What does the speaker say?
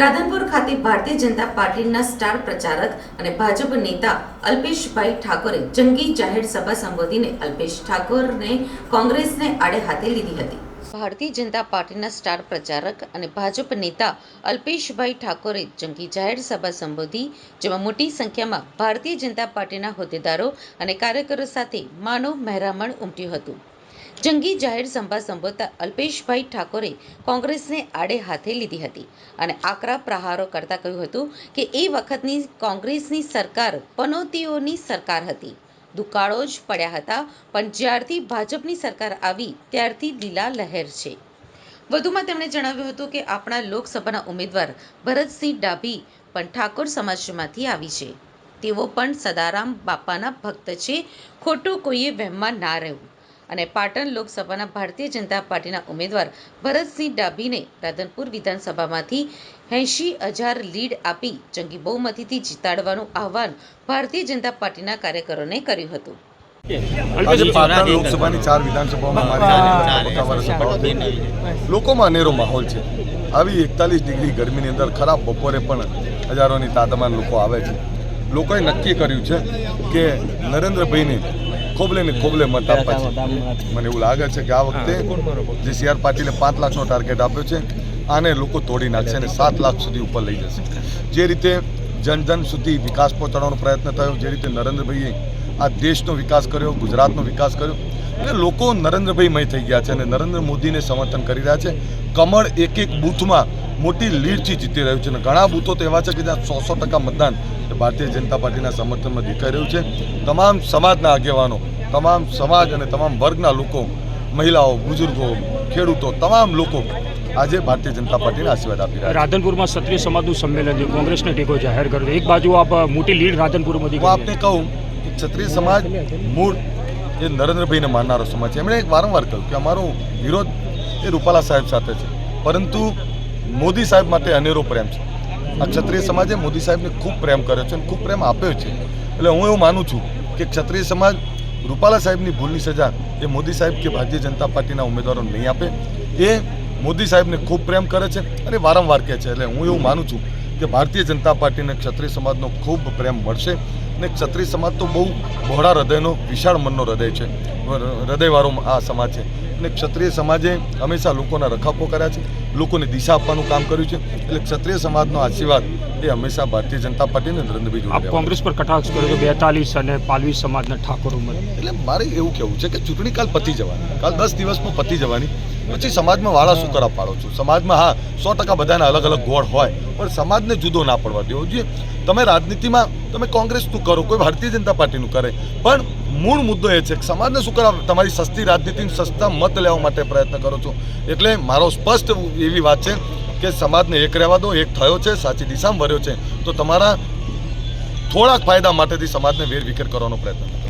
રાધનપુર ખાતે ભારતીય જનતા પાર્ટીના સ્ટાર પ્રચારક અને ભાજપ નેતા અલ્પેશભાઈ ઠાકોરે જંગી જાહેર સભા સંબોધીને અલ્પેશ ઠાકોરને કોંગ્રેસને આડે હાથે લીધી હતી. ભારતીય જનતા પાર્ટીના સ્ટાર પ્રચારક અને ભાજપ નેતા અલ્પેશભાઈ ઠાકોરે જંગી જાહેર સભા સંબોધી, જેમાં મોટી સંખ્યામાં ભારતીય જનતા પાર્ટીના હોદ્દેદારો અને કાર્યકરો સાથે માનવ મહેરામણ ઉમટ્યું હતું. જંગી જાહેર સભા સંબોધતા અલ્પેશભાઈ ઠાકોરે કોંગ્રેસને આડે હાથે લીધી હતી અને આકરા પ્રહારો કરતા કહ્યું હતું કે એ વખતની કોંગ્રેસની સરકાર પનોતીઓની સરકાર હતી. દુકાળો જ પડ્યા હતા, પણ જ્યારથી ભાજપની સરકાર આવી, ત્યારથી લીલા લહેર છે. વધુમાં તેમણે જણાવ્યું હતું કે આપણા લોકસભાના ઉમેદવાર ભરતસિંહ ડાભી પણ ઠાકોર સમાજમાંથી આવી છે. તેઓ પણ સદારામ બાપાના ભક્ત છે. ખોટું કોઈએ વહેમમાં ના રહેવું. અને પાટણ લોકસભાના ભારતીય જનતા પાર્ટીના ઉમેદવાર ભરતસિંહ ડાભીને રાધનપુર વિધાનસભામાંથી એંશી હજાર લીડ આપી જંગી બહુમતીથી જીતાડવાનું આહવાન ભારતીય જનતા પાર્ટીના કાર્યકરોને કર્યું હતું. પાટણ લોકસભાની ચાર વિધાનસભાઓમાં મારી સભાઓ લોકોમાં અનેરો માહોલ છે. આવી એકતાલીસ ડિગ્રી ગરમીની અંદર ખરાબ બપોરે પણ હજારોની તાદામાં લોકો આવે છે. લોકોએ નક્કી કર્યું છે કે નરેન્દ્રભાઈને ખોબલે ને ખોબલે મત આપવા છે. મને એવું લાગે છે કે આ વખતે જે સી આર પાટીલે પાંચ લાખનો ટાર્ગેટ આપ્યો છે આને લોકો તોડી નાખશે અને સાત લાખ સુધી ઉપર લઈ જશે. જે રીતે જન જન સુધી વિકાસ પહોંચાડવાનો પ્રયત્ન થયો જે રીતે નરેન્દ્રભાઈએ આ દેશનો વિકાસ કર્યો ગુજરાતનો વિકાસ કર્યો અને લોકો નરેન્દ્રભાઈમય થઈ ગયા છે અને નરેન્દ્ર મોદીને સમર્થન કરી રહ્યા છે. કમળ એક એક બૂથમાં મોટી લીડથી જીતી રહ્યું છે અને ઘણા બૂથો તો એવા છે કે જ્યાં સો સો ટકા મતદાન ભારતીય જનતા પાર્ટીના સમર્થનમાં દેખાઈ રહ્યું છે. તમામ સમાજના આગેવાનો તમામ સમાજ અને તમામ વર્ગના લોકો મહિલાઓ બુઝુર્ગો ખેડૂતો તમામ લોકો આજે ભારતીય જનતા પાર્ટીને આશીર્વાદ આપી રહ્યા રાધનપુરમાં ક્ષત્રિય સમાજનું સંમેલન થયું કોંગ્રેસને ટેકો જાહેર કર્યો એક બાજુ આપ મોટી લીડ રાધનપુરમાંથી હું આપને કહું કે ક્ષત્રિય સમાજ મૂળ એ નરેન્દ્રભાઈને માનનારો સમાજ છે. એમણે એક વારંવાર કહ્યું કે અમારો વિરોધ એ રૂપાલા સાહેબ સાથે છે. પરંતુ મોદી સાહેબ માટે અનેરો પ્રેમ છે. આ ક્ષત્રિય સમાજે મોદી સાહેબને ખૂબ પ્રેમ કર્યો છે અને ખૂબ પ્રેમ આપ્યો છે. એટલે હું એવું માનું છું કે ક્ષત્રિય સમાજ રૂપાલા સાહેબની ભૂલની સજા એ મોદી સાહેબ કે ભારતીય જનતા પાર્ટીના ઉમેદવારો નહીં આપે. એ મોદી સાહેબને ખૂબ પ્રેમ કરે છે અને વારંવાર કહે છે. એટલે હું એવું માનું છું કે ભારતીય જનતા પાર્ટીને ક્ષત્રિય સમાજનો ખૂબ પ્રેમ મળશે. અને ક્ષત્રિય સમાજ તો બહુ બહોળા હૃદયનો વિશાળ મનનો હૃદય છે. હૃદયવાળો આ સમાજ છે. અને ક્ષત્રિય સમાજે હંમેશા લોકોના રખાપો કર્યા છે લોકોને દિશા આપવાનું કામ કર્યું છે. એટલે ક્ષત્રિય સમાજનો આશીર્વાદ એ હંમેશા ભારતીય જનતા પાર્ટીને નરેન્દ્રભાઈ જોડે કોંગ્રેસ પર કટાક્ષ કર્યો છે બેતાલીસ અને પાલવી સમાજના ઠાકોર મળે. એટલે મારે એવું કહેવું છે કે ચૂંટણી કાલ પતી જવાની. કાલ દસ દિવસમાં પતી જવાની. પછી સમાજમાં વાળા શું કરવા પાડો છો. સમાજમાં હા, સો ટકા બધાના અલગ અલગ ગોળ હોય, પણ સમાજને જુદો ના પડવા દેવો જોઈએ. તમે રાજનીતિમાં, તમે કોંગ્રેસનું કરો, કોઈ ભારતીય જનતા પાર્ટીનું કરે, પણ મૂળ મુદ્દો એ છે કે સમાજને શું કરવા તમારી સસ્તી રાજનીતિને સસ્તા મત લેવા માટે પ્રયત્ન કરો છો. એટલે મારો સ્પષ્ટ એવી વાત છે કે સમાજને એક રહેવા દો, એક થયો છે, સાચી દિશામાં વર્યો છે, તો તમારા થોડાક ફાયદા માટેથી સમાજને વેરવિખેર કરવાનો પ્રયત્ન